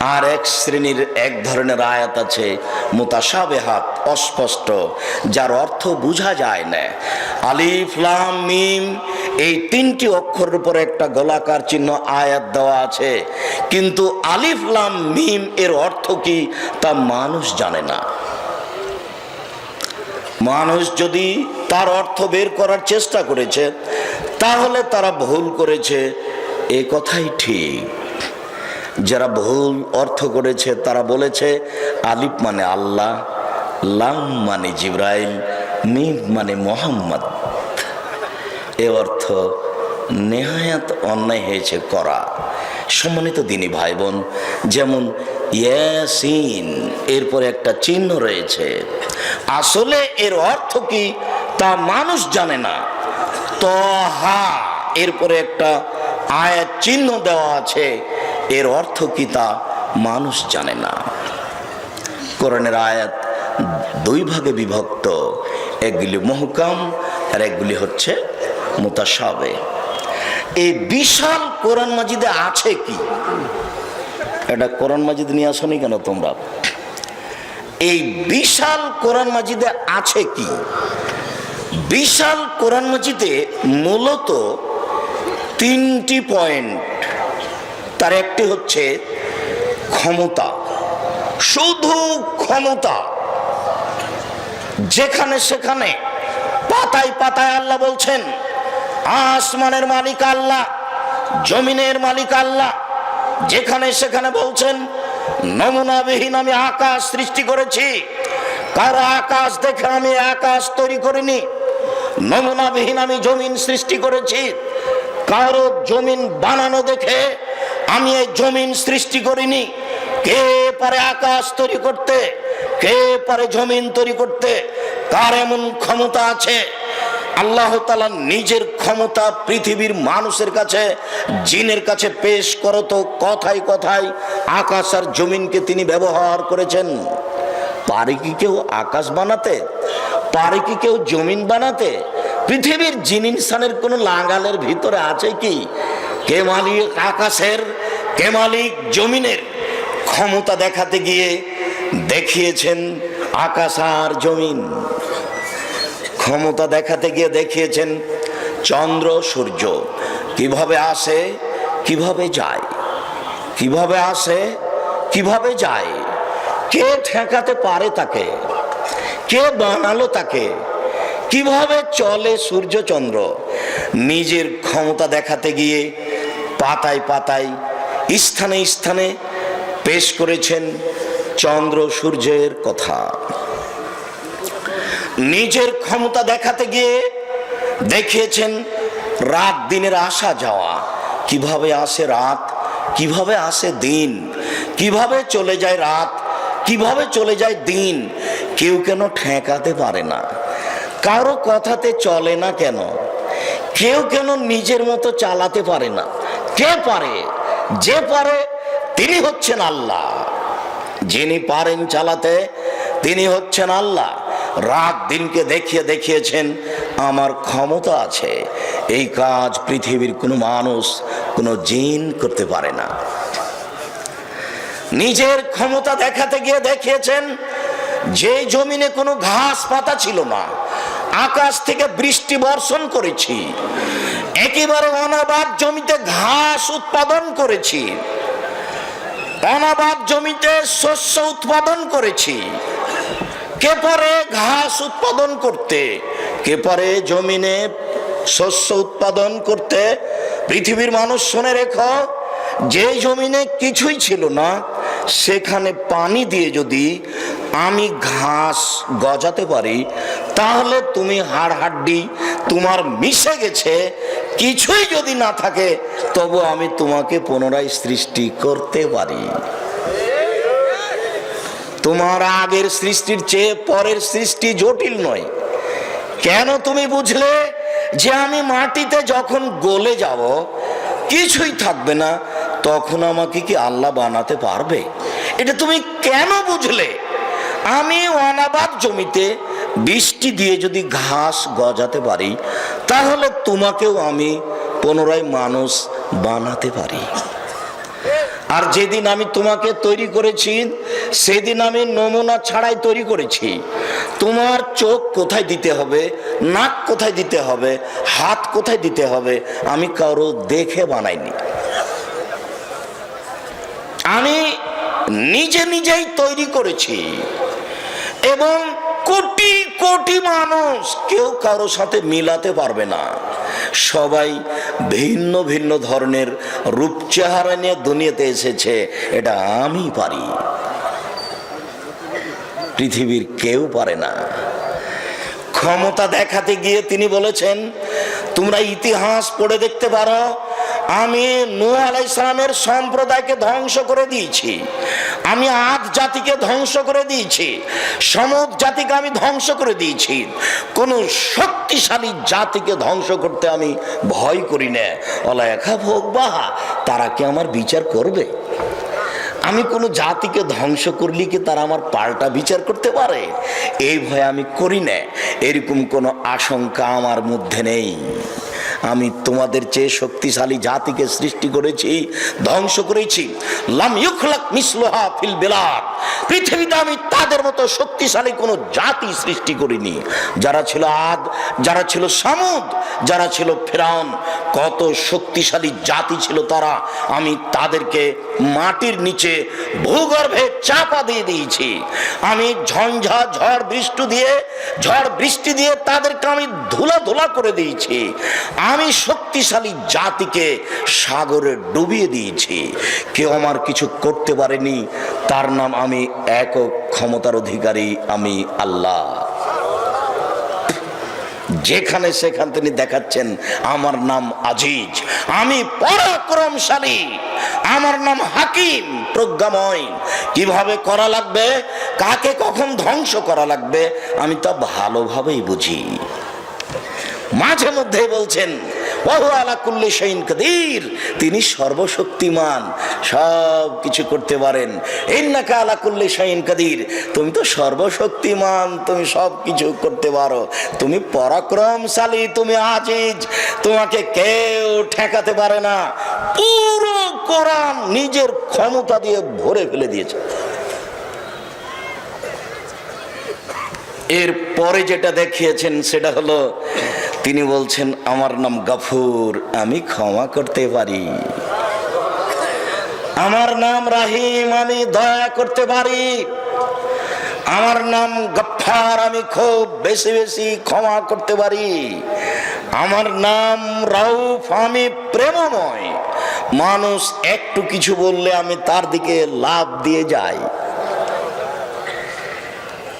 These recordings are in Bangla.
আর এক শ্রেণির এক ধরনের আয়াত আছে মুতাসাবেহাত অস্পষ্ট, যার অর্থ বোঝা যায় না। আলিফ, লাম, মিম, এই তিনটি অক্ষরের উপরে একটা গোলাকার চিহ্ন আয়াত দেওয়া আছে। কিন্তু আলিফ, লাম, মিম এর অর্থ কি তা মানুষ জানে না। মানুষ যদি তার অর্থ বের করার চেষ্টা করেছে, তাহলে তারা ভুল করেছে। এ কথাই ঠিক। যারা ভুল অর্থ করেছে, তারা বলেছে, আলিফ মানে আল্লাহ, লাম মানে জিব্রাইল, মিম মানে মোহাম্মদ। এ অর্থ নেহায়াত অন্যায় হয়েছে করা। সম্মানিত দিনী ভাই বোন যেমন ইয়াসিন, এরপরে একটা চিহ্ন রয়েছে। আসলে এর অর্থ কি, তা মানুষ জানে না। তহা এরপরে একটা আয়াত চিহ্ন দেওয়া আছে এর অর্থ কি তা মানুষ জানে না। কোরআনের আয়াত দুই ভাগে বিভক্ত, একগুলি মহকাম আর একগুলি হচ্ছে মুতাসাবে এই বিশাল কোরআন মাজিদে আছে কি? এটা কোরআন মাজিদ নিয়ে আসনি কেন তোমরা? এই বিশাল কোরআন মাজিদে আছে কি? বিশাল কোরআন মাজিদে মূলত তিনটি পয়েন্ট তার একটি হচ্ছে ক্ষমতা। শুধু ক্ষমতা, যেখানে সেখানে পাতায় পাতায় আল্লাহ বলছেন, আসমানের মালিক আল্লাহ, জমিনের মালিক আল্লাহ, যেখানে সেখানে বলছেন, নমুনাবিহীন আমি আকাশ সৃষ্টি করেছি, কারও আকাশ দেখে আমি আকাশ তৈরি করিনি, নমুনাবিহীন আমি জমিন সৃষ্টি করেছি, কারও জমিন বানানো দেখে আমি এই জমিন সৃষ্টি করিনি। কে পারে আকাশ তৈরি করতে? কে পারে জমিন তৈরি করতে? কার এমন ক্ষমতা আছে? আল্লাহ তালা নিজের ক্ষমতা পৃথিবীর মানুষের কাছে, জিনের কাছে পেশ করত কথায় কথায় আকাশ আর জমিনকে তিনি ব্যবহার করেছেন। পারে কি কেউ আকাশ বানাতে? পারে কি কেউ জমিন বানাতে? পৃথিবীর জিন ইনসানের কোনো লাঙ্গালের ভিতরে আছে কি? কে মালিক আকাশের, কে মালিক জমিনের? ক্ষমতা দেখাতে গিয়ে দেখিয়েছেন আকাশ আর জমিন। ক্ষমতা দেখাতে গিয়ে দেখিয়েছেন চন্দ্র, সূর্য। কীভাবে আসে, কীভাবে যায়? কীভাবে আসে, কীভাবে যায়? কে ঠেকাতে পারে তাকে? কে বানালো তাকে? কীভাবে চলে সূর্য, চন্দ্র? নিজের ক্ষমতা দেখাতে গিয়ে পাতায় পাতায়, স্থানে স্থানে পেশ করেছেন চন্দ্র সূর্যের কথা। নিজের ক্ষমতা দেখাতে গিয়ে দেখিয়েছেন রাত দিনের আসা যাওয়া। কীভাবে আসে রাত? কীভাবে আসে দিন? কীভাবে চলে যায় রাত? কীভাবে চলে যায় দিন? কেউ কেন ঠেকাতে পারে না। কারও কথাতে চলে না কেন? কেউ কেন নিজের মতো চালাতে পারে না। কে পারে, যে পারে, তিনি হচ্ছেন আল্লাহ। যিনি পারেন চালাতে, তিনি হচ্ছেন আল্লাহ। রাত দিনকে দেখিয়ে দেখিয়েছেন, আমার ক্ষমতা আছে। এই কাজ পৃথিবীর কোনো মানুষ, কোনো জিন করতে পারে না। নিজের ক্ষমতা দেখাতে গিয়ে দেখিয়েছেন, যে জমিনে কোনো ঘাস পাতা ছিল না, আকাশ থেকে বৃষ্টি বর্ষণ করেছি একেবারে অনাবাদ জমিতে ঘাস উৎপাদন করেছি। অনাবাদ জমিতে শস্য উৎপাদন করেছি। কে পারে ঘাস উৎপাদন করতে, কে পারে জমিনে শস্য উৎপাদন করতে, পৃথিবীর মানুষ শুনে রেখো, যে জমিনে কিছুই ছিল না, সেখানে পানি দিয়ে যদি আমি ঘাস গজাতে পারি, তাহলে তুমি হাড় হাড্ডি তোমার মিশে গেছে কিছুই যদি না থাকে, তবু আমি তোমাকে পুনরায় সৃষ্টি করতে পারি। তোমার আগের সৃষ্টির চেয়ে পরের সৃষ্টি জটিল নয়। কেন তুমি বুঝলে যে আমি মাটিতে যখন গলে যাব, কিছুই থাকবে না, তখন আমাকে কি আল্লাহ বানাতে পারবে? এটা তুমি কেন বুঝলে? আমি অনাবাদ জমিতে বৃষ্টি দিয়ে যদি ঘাস গজাতে পারি, তাহলে তোমাকেও আমি পুনরায় মানুষ বানাতে পারি। আর যেদিন আমি তোমাকে তৈরি করেছি, সেদিন আমি নমুনা ছাড়াই তৈরি করেছি। তোমার চোখ কোথায় দিতে হবে, নাক কোথায় দিতে হবে, হাত কোথায় দিতে হবে, আমি কারও দেখে বানাইনি। আমি নিজে নিজেই তৈরি করেছি। এবং কোটি কোটি মানুষ। কেউ কারও সাথে মিলাতে পারবে না। সবাই ভিন্ন ভিন্ন ধরনের রূপ চেহারা নিয়ে দুনিয়াতে এসেছে। এটা আমি পারি। পৃথিবীর কেউ পারে না। ক্ষমতা দেখাতে গিয়ে তিনি বলেছেন, তোমরা ইতিহাস পড়ে দেখতে পারো আমি নূহ আলাইসালামের সম্প্রদায়কে ধ্বংস করে দিয়েছি। আমি আদ জাতিকে ধ্বংস করে দিয়েছি। সমুদ জাতিকে আমি ধ্বংস করে দিয়েছি। কোন শক্তিশালী জাতিকে ধ্বংস করতে আমি ভয় করি না। অলা একা ভোগ বাহা তারা কি আমার বিচার করবে? আমি কোনো জাতিকে ধ্বংস করলে কি তারা আমার পাল্টা বিচার করতে পারে? এই ভয় আমি করি না। এরকম কোনো আশঙ্কা আমার মধ্যে নেই। আমি তোমাদের চেয়ে শক্তিশালী জাতিকে সৃষ্টি করেছি ধ্বংস করেছি। লাম ইউখলাক মিসলোহা ফিল বিলাদ। পৃথিবীতে আমি তাদের মতো শক্তিশালী কোনো জাতি সৃষ্টি করিনি। যারা ছিল আদ, যারা ছিল সামুদ, যারা ছিল ফেরাউন, কত শক্তিশালী জাতি ছিল তারা। আমি তাদেরকে মাটির নিচে ভূগর্ভে চাপা দিয়ে দিয়েছি। আমি ঝঞ্ঝা, ঝড় বৃষ্টি দিয়ে, ঝড় বৃষ্টি দিয়ে তাদেরকে আমি ধুলা ধুলা করে দিয়েছি। আমি শক্তিশালী জাতিকে সাগরে ডুবিয়ে দিয়েছি। কেউ আমার কিছু করতে পারেনি, তার নাম আমি একক ক্ষমতার অধিকারী, আমি আল্লাহ। যেখানে সেখান তিনি দেখাচ্ছেন, আমার নাম আজিজ, আমি পরাক্রমশালী, আমার নাম হাকিম, প্রজ্ঞাময়। কীভাবে করা লাগবে, কাকে কখন ধ্বংস করা লাগবে, আমি তা ভালোভাবেই বুঝি। মাঝে মধ্যে বলছেন তিনি সর্বশক্তিমান, সব কিছু করতে পারেন। ইন্নাকা আলা কুল্লি শাইন কাদির। তুমি তো সর্বশক্তিমান, তুমি সব কিছু করতে পারো। তুমি পরাক্রমশালী, তুমি আজিজ। তোমাকে কেউ ঠেকাতে পারে না। পুরো কোরআন নিজের ক্ষমতা দিয়ে ভরে ফেলে দিয়েছে। এর পরে যেটা দেখিয়েছেন, সেটা হলো তিনি বলছেন, আমার নাম গাফুর, আমি ক্ষমা করতে পারি। আমার নাম রাহিম, আমি দয়া করতে পারি। আমার নাম গফার আমি খুব বেশি বেশি ক্ষমা করতে পারি। আমার নাম রাউফ, আমি প্রেমময়। মানুষ একটু কিছু বললে আমি তার দিকে লাভ দিয়ে যাই।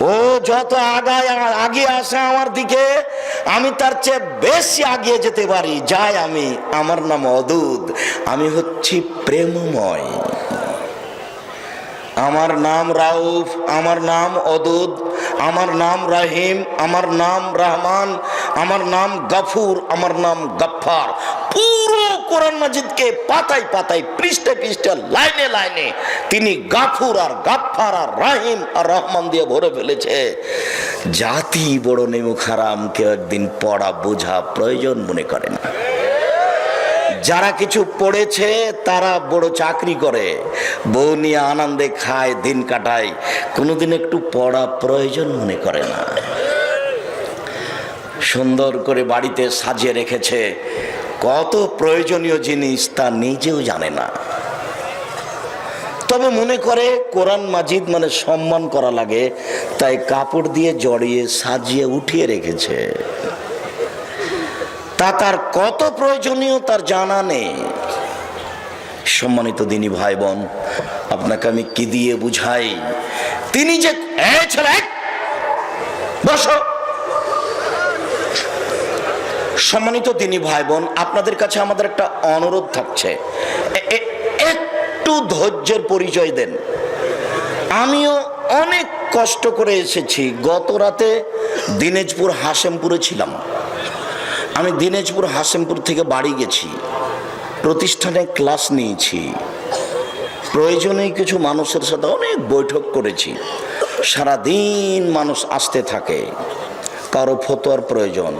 ও, যত আগায়, আগে আসে আমার দিকে আমি তার চেয়ে বেশি আগিয়ে যেতে পারি। যাই আমি, আমার নাম অদূত। আমি হচ্ছি প্রেমময়। আমার নাম রাউফ, আমার নাম অদুদ আমার নাম রাহিম, আমার নাম রহমান। আমার নাম গাফুর, আমার নাম গাফার পুরো কোরআন মাজিদকে পাতায় পাতায়, পৃষ্ঠে পৃষ্ঠে, লাইনে লাইনে তিনি গাফুর আর গাফার আর রাহিম আর রহমান দিয়ে ভরে ফেলেছে। জাতি বড় নেমুখ হারাম কেউ একদিন পড়া বোঝা প্রয়োজন মনে করে না যারা কিছু পড়েছে, তারা বড় চাকরি করে। বউ নিয়ে আনন্দে খায়, দিন কাটায়। কোনোদিন একটু পড়া প্রয়োজন মনে করে না। সুন্দর করে বাড়িতে সাজিয়ে রেখেছে। কত প্রয়োজনীয় জিনিস তা নিজেও জানে না। তবে মনে করে কোরআন মাজিদ মানে সম্মান করা লাগে, তাই কাপড় দিয়ে জড়িয়ে সাজিয়ে উঠিয়ে রেখেছে। তা তার কত প্রয়োজনীয় তার জানা নেই। সম্মানিত দিনী ভাই বোন আপনাকে আমি কি দিয়ে বুঝাই? তিনি যে বসো। সম্মানিত দিনী ভাই বোন আপনাদের কাছে আমাদের একটা অনুরোধ থাকছে। একটু ধৈর্যের পরিচয় দেন। আমিও অনেক কষ্ট করে এসেছি। গত রাতে দিনাজপুর হাসেমপুরে ছিলাম। আমি দিনাজপুর হাসেমপুর থেকে বাড়ি গেছি। প্রতিষ্ঠানে ক্লাস নিয়েছি। প্রয়োজনে কিছু মানুষের সাথে অনেক বৈঠক করেছি। সারা দিন মানুষ আসতে থাকে। কারও ফতোয়ার প্রয়োজন।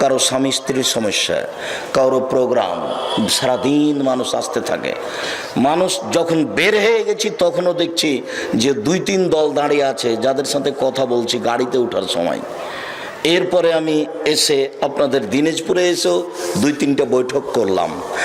কারও স্বামী স্ত্রীর সমস্যা, কারও প্রোগ্রাম সারাদিন মানুষ আসতে থাকে। মানুষ যখন বের হয়ে গেছি, তখনও দেখছি যে দুই তিন দল দাঁড়িয়ে আছে, যাদের সাথে কথা বলছি গাড়িতে ওঠার সময়। এরপরে আমি এসে আপনাদের দিনাজপুরে এসেও দুই তিনটা বৈঠক করলাম।